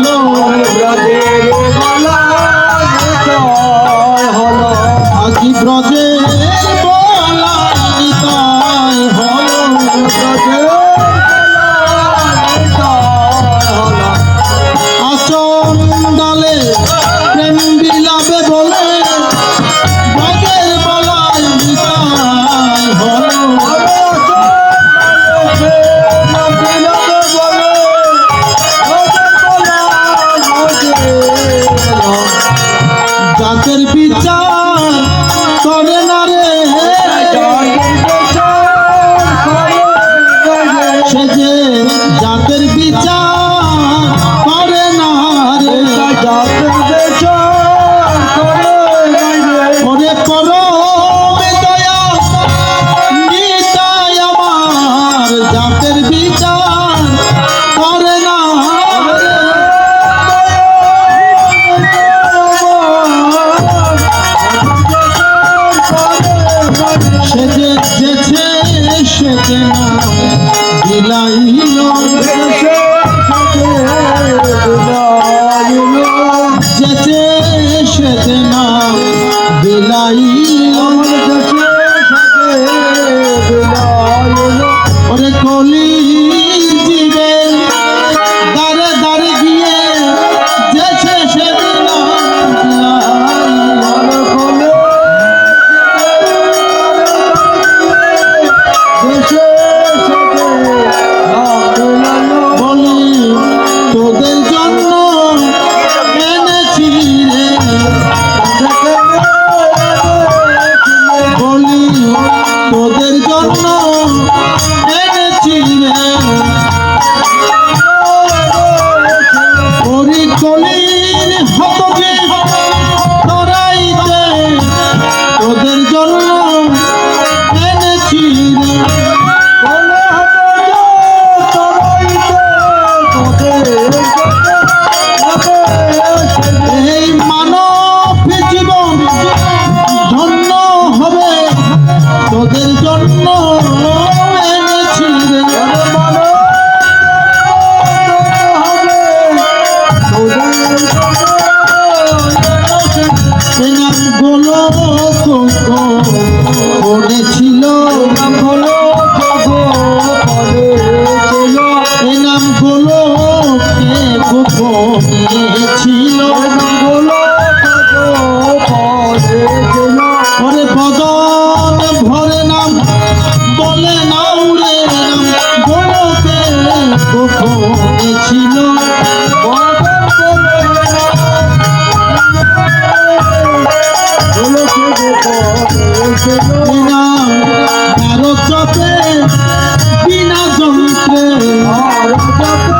ব্রজের হলো আজি ব্রজে করে না রে চেতনা বিলাইল যেতে চেতনা বিলাইল ভারত বিনা যন্ত্রে। ভারত